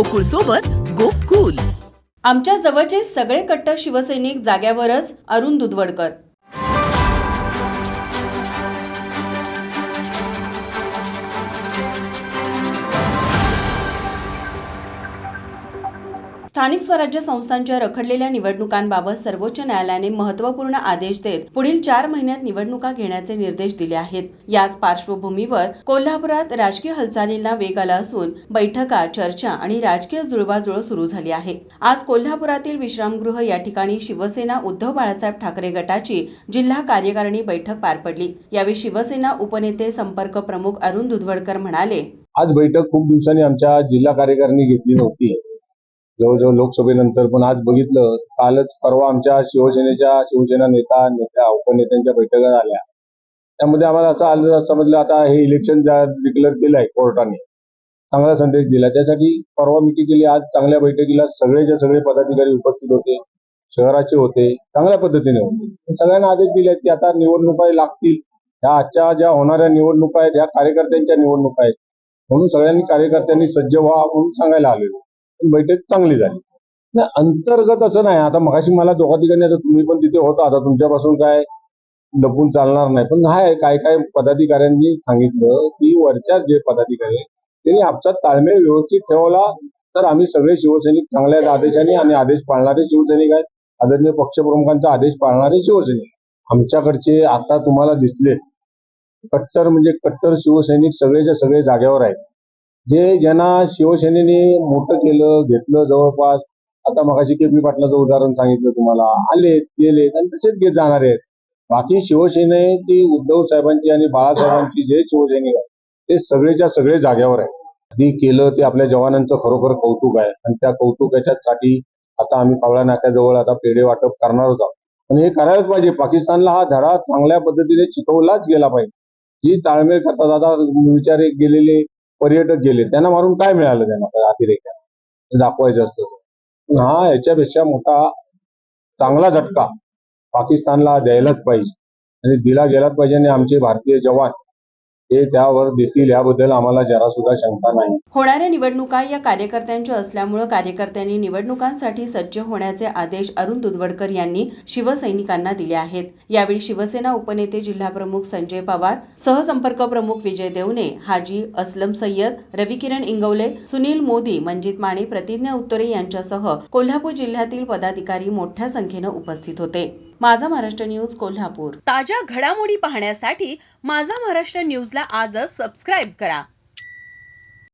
गोकुळ सोबत गोकुल. आमच्या जवळचे सगळे कट्टर शिवसैनिक जाग्यावरच अरुण दुधवडकर. स्थानिक स्वराज्य संस्थांच्या रखडलेल्या निवडणुकांबाबत सर्वोच्च न्यायालयाने महत्त्वपूर्ण आदेश देत पुढील चार महिन्यात निवडणुका घेण्याचे निर्देश दिले आहेत. याच पार्श्वभूमीवर कोल्हापुरात राजकीय हालचालींना वेग आला असून बैठका चर्चा आणि राजकीय जुळवाजुळव सुरू झाली आहे. आज कोल्हापुरातील विश्रामगृह या ठिकाणी शिवसेना उद्धव बाळासाहेब ठाकरे गटाची जिल्हा कार्यकारिणी बैठक पार पडली. यावेळी शिवसेना उपनेते संपर्क प्रमुख अरुण दुधवडकर म्हणाले आज बैठक खूप दिवसांनी आमच्या जिल्हा कार्यकारिणी घेतली नव्हती. जवळजवळ लोकसभेनंतर पण आज बघितलं कालच परवा आमच्या शिवसेनेच्या शिवसेना नेता नेत्या उपनेत्यांच्या बैठका झाल्या. त्यामध्ये आम्हाला असं आलं समजलं आता हे इलेक्शन डिक्लेअर केलं आहे कोर्टाने चांगला संदेश दिला. त्यासाठी परवा मिटिंग केली आज चांगल्या बैठकीला सगळेच्या सगळे पदाधिकारी उपस्थित होते शहराचे होते चांगल्या पद्धतीने होते. सगळ्यांना आदेश दिले की आता निवडणुका लागतील. ह्या आजच्या ज्या होणाऱ्या निवडणुका आहेत ह्या कार्यकर्त्यांच्या निवडणुका आहेत. म्हणून सगळ्यांनी कार्यकर्त्यांनी सज्ज व्हा म्हणून सांगायला आलेलो. बैठक चांगली झाली. नाही अंतर्गत असं नाही. आता मगाशी मला दोघा ठिकाणी आता तुम्ही पण तिथे होता. आता तुमच्यापासून काय लपून चालणार नाही. पण हाय काय काय पदाधिकाऱ्यांनी सांगितलं की वरच्या जे पदाधिकारी त्यांनी आपसात ताळमेळ व्यवस्थित ठेवला. तर आम्ही सगळे शिवसैनिक चांगल्या आदेशाने आणि आदेश पाळणारे शिवसैनिक आहेत. आदरणीय पक्षप्रमुखांचा आदेश पाळणारे शिवसैनिक आमच्याकडचे आता तुम्हाला दिसले कट्टर म्हणजे कट्टर शिवसैनिक सगळेच्या सगळे जागेवर आहेत. जे ज्यांना शिवसेनेने मोठं केलं घेतलं जवळपास आता मगाशी के पी पाटलाचं उदाहरण सांगितलं तुम्हाला. आलेत गेलेत आणि तसेच घेत जाणार आहेत. बाकी शिवसेनेची उद्धव साहेबांची आणि बाळासाहेबांची जे शिवसैनिक आहेत ते सगळेच्या सगळे जाग्यावर आहे आधी केलं ते आपल्या जवानांचं खरोखर कौतुक आहे. आणि त्या कौतुकाच्यासाठी आता आम्ही कावळा नाक्याजवळ आता पेढे वाटप करणार होतो पण हे करायलाच पाहिजे. पाकिस्तानला हा धडा चांगल्या पद्धतीने शिकवलाच गेला पाहिजे. जी ताळमेळ करतात आता विचार गेलेले पर्यटक गेले त्यांना मारून काय मिळालं त्यांना? अतिरेक्याला दाखवायचं असतं. हा याच्यापेक्षा मोठा चांगला झटका पाकिस्तानला द्यायलाच पाहिजे. आणि दिला गेलाच पाहिजे आणि आमचे भारतीय जवान हे त्यावर देतील याबद्दल आम्हाला जरा सुद्धा शंका नाही. होणाऱ्या निवडणुका या कार्यकर्त्यांच्या असल्यामुळं कार्यकर्त्यांनी निवडणुकांसाठी सज्ज होण्याचे आदेश अरुण दुधवडकर यांनी शिवसैनिकांना दिले आहेत. यावेळी शिवसेना उपनेते जिल्हाप्रमुख संजय पवार सहसंपर्क प्रमुख विजय देवणे हाजी अस्लम सय्यद रविकिरण इंगवले सुनील मोदी मंजित माने प्रतिज्ञा उत्तरे यांच्यासह कोल्हापूर जिल्ह्यातील पदाधिकारी मोठ्या संख्येनं उपस्थित होते. माझा महाराष्ट्र न्यूज कोल्हापूर. ताज्या घडामोडी पाहण्यासाठी माझा महाराष्ट्र न्यूजला आजच सबस्क्राईब करा.